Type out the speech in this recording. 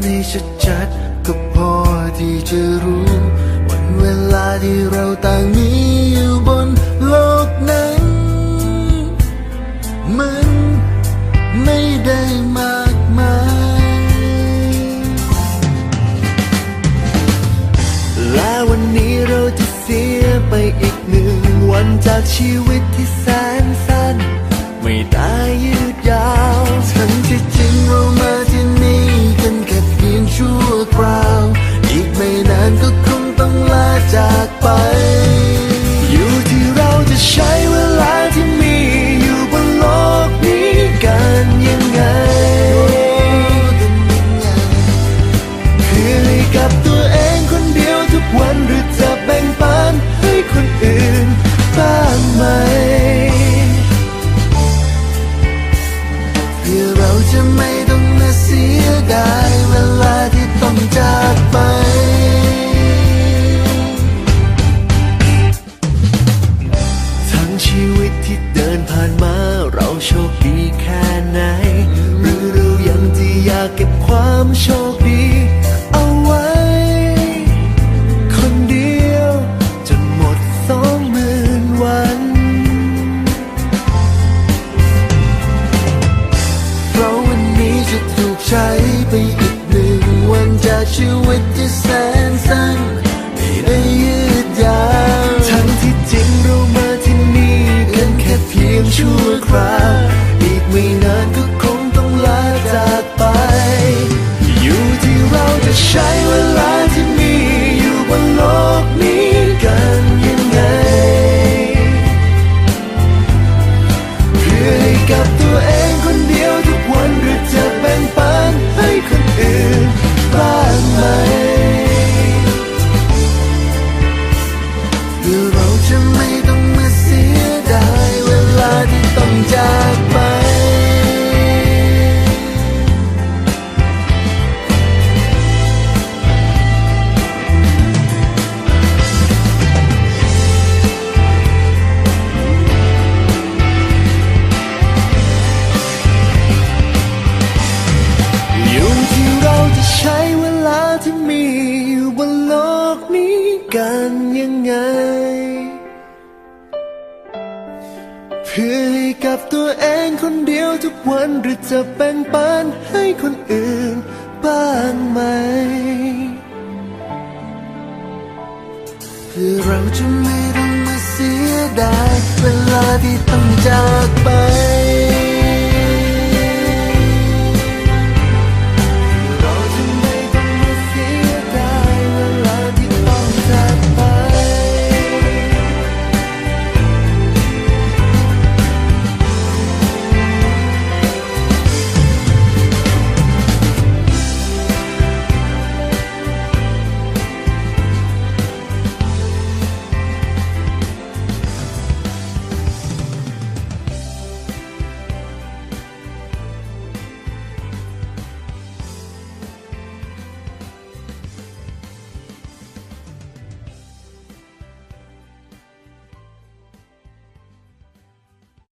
ให้ชัดๆก็พอที่จะรู้ วันเวลาที่เราต่างมีอยู่บนโลกนั้น มันไม่ได้มากมาย และวันนี้เราจะเสียไปอีกหนึ่งวันจากชีวิตที่แสน die ใช้ไปอีกหนึ่งวันจากชีวิตที่แสนสั้น to me พื่อให้กับตัวเองคนเดียวทุกวันหรือจะแบ่งปันให้คนอื่นบ้างไหม เพื่อเราจะไม่ต้องมาเสียดายเวลาที่ต้องจากไป